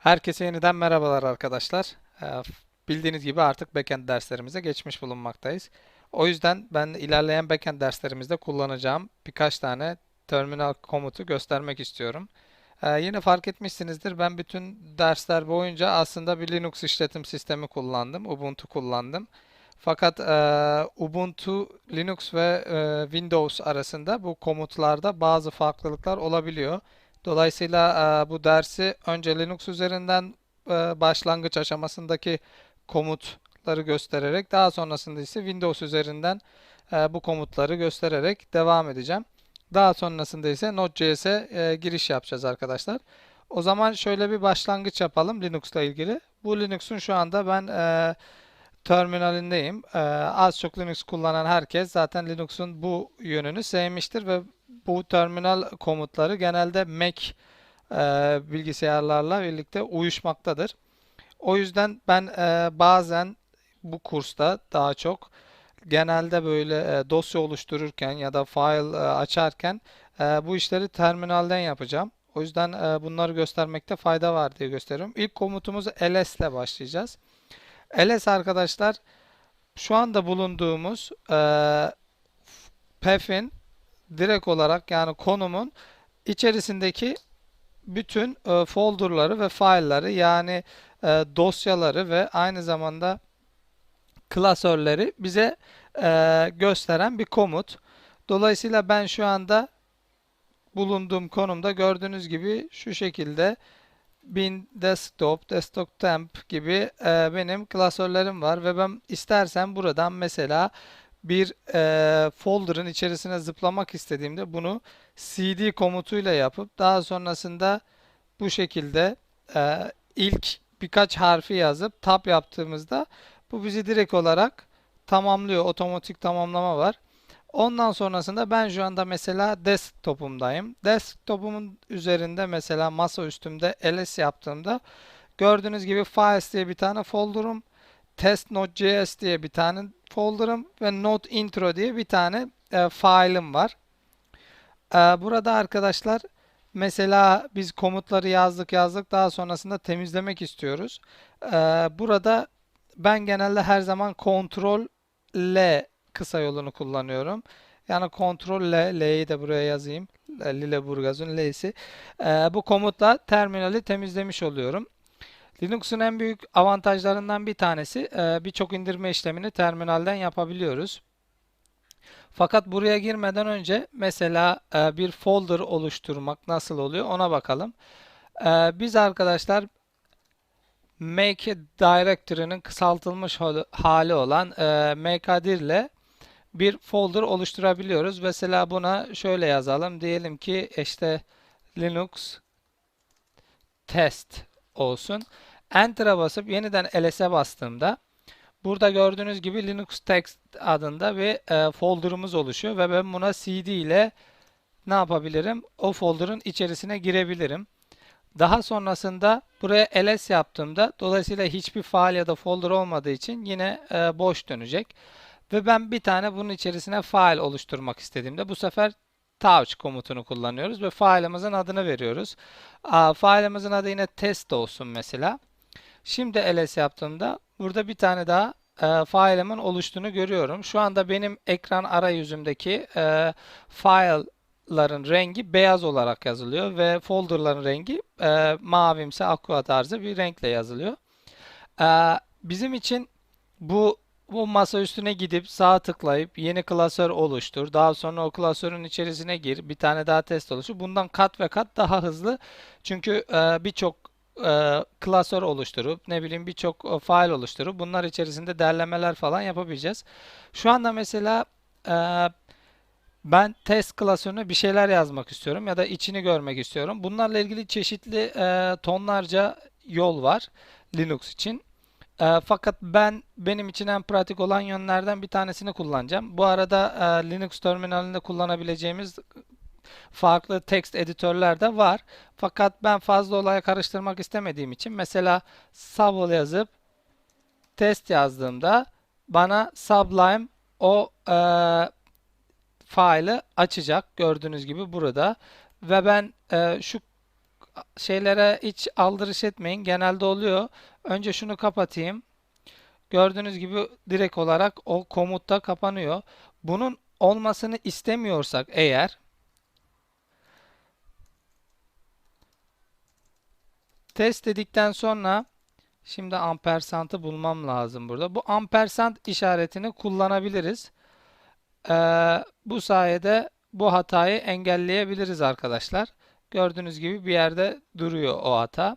Herkese yeniden merhabalar arkadaşlar. Ee, Bildiğiniz gibi artık backend derslerimize geçmiş bulunmaktayız. O yüzden ben ilerleyen backend derslerimizde kullanacağım birkaç tane terminal komutu göstermek istiyorum. Ee, yine fark etmişsinizdir ben bütün dersler boyunca aslında bir Linux işletim sistemi kullandım. Ubuntu kullandım. Fakat e, Ubuntu, Linux ve e, Windows arasında bu komutlarda bazı farklılıklar olabiliyor. Dolayısıyla e, bu dersi önce Linux üzerinden e, başlangıç aşamasındaki komutları göstererek daha sonrasında ise Windows üzerinden e, bu komutları göstererek devam edeceğim. Daha sonrasında ise Node.js'e giriş yapacağız arkadaşlar. O zaman şöyle bir başlangıç yapalım Linux'la ilgili. Bu Linux'un şu anda ben e, terminalindeyim. E, az çok Linux kullanan herkes zaten Linux'un bu yönünü sevmiştir ve bu terminal komutları genelde Mac e, bilgisayarlarla birlikte uyuşmaktadır. O yüzden ben e, bazen bu kursta daha çok genelde böyle e, dosya oluştururken ya da file e, açarken e, bu işleri terminalden yapacağım. O yüzden e, bunları göstermekte fayda var diye gösteriyorum. İlk komutumuzu ls ile başlayacağız. ls arkadaşlar şu anda bulunduğumuz e, path'in direkt olarak yani konumun içerisindeki bütün e, folderları ve file'ları yani e, dosyaları ve aynı zamanda klasörleri bize e, gösteren bir komut. Dolayısıyla ben şu anda bulunduğum konumda gördüğünüz gibi şu şekilde bin desktop, desktop temp gibi e, benim klasörlerim var ve ben istersen buradan mesela bir e, folder'ın içerisine zıplamak istediğimde bunu cd komutuyla yapıp daha sonrasında bu şekilde e, ilk birkaç harfi yazıp tab yaptığımızda bu bizi direkt olarak tamamlıyor. Otomatik tamamlama var. Ondan sonrasında ben şu anda mesela desktop'umdayım. Desktop'umun üzerinde mesela masa üstümde ls yaptığımda gördüğünüz gibi files diye bir tane folder'um, test node.js diye bir tane folder'ım ve node intro diye bir tane e, file'ım var. E, burada arkadaşlar mesela biz komutları yazdık yazdık daha sonrasında temizlemek istiyoruz. E, burada ben genelde her zaman Ctrl L kısa yolunu kullanıyorum. Yani Ctrl L, L'yi de buraya yazayım. Lüleburgaz'ın L'si. Ee, bu komutla terminali temizlemiş oluyorum. Linux'un en büyük avantajlarından bir tanesi e, birçok indirme işlemini terminalden yapabiliyoruz. Fakat buraya girmeden önce mesela e, bir folder oluşturmak nasıl oluyor ona bakalım. E, biz arkadaşlar make directory'nin kısaltılmış hali olan mkdir ile bir folder oluşturabiliyoruz. Mesela buna şöyle yazalım. Diyelim ki işte Linux test olsun. Enter'a basıp yeniden ls'e bastığımda burada gördüğünüz gibi Linux text adında bir e, folder'ımız oluşuyor ve ben buna cd ile ne yapabilirim? O folder'ın içerisine girebilirim. Daha sonrasında buraya ls yaptığımda dolayısıyla hiçbir fail ya da folder olmadığı için yine e, boş dönecek. Ve ben bir tane bunun içerisine file oluşturmak istediğimde bu sefer touch komutunu kullanıyoruz ve failimizin adını veriyoruz. Failimizin adı yine test olsun mesela. Şimdi ls yaptığımda burada bir tane daha e, failimin oluştuğunu görüyorum. Şu anda benim ekran arayüzümdeki e, file'ların rengi beyaz olarak yazılıyor ve folder'ların rengi e, mavimsi aqua tarzı bir renkle yazılıyor. E, bizim için bu bu masa üstüne gidip sağ tıklayıp yeni klasör oluştur. Daha sonra o klasörün içerisine gir. Bir tane daha test oluştur. Bundan kat ve kat daha hızlı. Çünkü e, birçok e, klasör oluşturup ne bileyim birçok e, file oluşturup bunlar içerisinde derlemeler falan yapabileceğiz. Şu anda mesela e, ben test klasörüne bir şeyler yazmak istiyorum ya da içini görmek istiyorum. Bunlarla ilgili çeşitli e, tonlarca yol var Linux için. E, fakat ben benim için en pratik olan yönlerden bir tanesini kullanacağım. Bu arada e, Linux terminalinde kullanabileceğimiz farklı text editörler de var. Fakat ben fazla olaya karıştırmak istemediğim için mesela Subble yazıp test yazdığımda bana Sublime o e, faili açacak. Gördüğünüz gibi burada. Ve ben e, şu şeylere hiç aldırış etmeyin. Genelde oluyor. Önce şunu kapatayım. Gördüğünüz gibi direkt olarak o komutta kapanıyor. Bunun olmasını istemiyorsak eğer test dedikten sonra şimdi ampersantı bulmam lazım burada. Bu ampersand işaretini kullanabiliriz. Ee, bu sayede bu hatayı engelleyebiliriz arkadaşlar. Gördüğünüz gibi bir yerde duruyor o hata.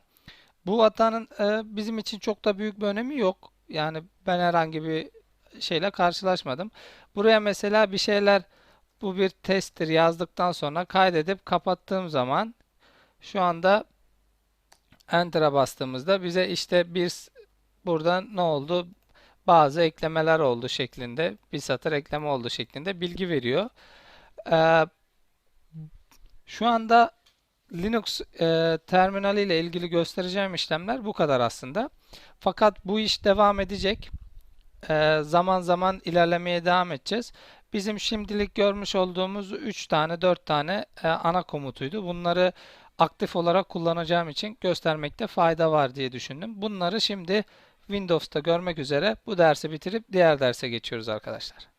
Bu hatanın e, bizim için çok da büyük bir önemi yok. Yani ben herhangi bir şeyle karşılaşmadım. Buraya mesela bir şeyler bu bir testtir yazdıktan sonra kaydedip kapattığım zaman şu anda Enter'a bastığımızda bize işte bir burada ne oldu? Bazı eklemeler oldu şeklinde bir satır ekleme oldu şeklinde bilgi veriyor. Ee, şu anda Linux e, terminali ile ilgili göstereceğim işlemler bu kadar aslında. Fakat bu iş devam edecek. E, zaman zaman ilerlemeye devam edeceğiz. Bizim şimdilik görmüş olduğumuz 3 tane 4 tane e, ana komutuydu. Bunları aktif olarak kullanacağım için göstermekte fayda var diye düşündüm. Bunları şimdi Windows'ta görmek üzere bu dersi bitirip diğer derse geçiyoruz arkadaşlar.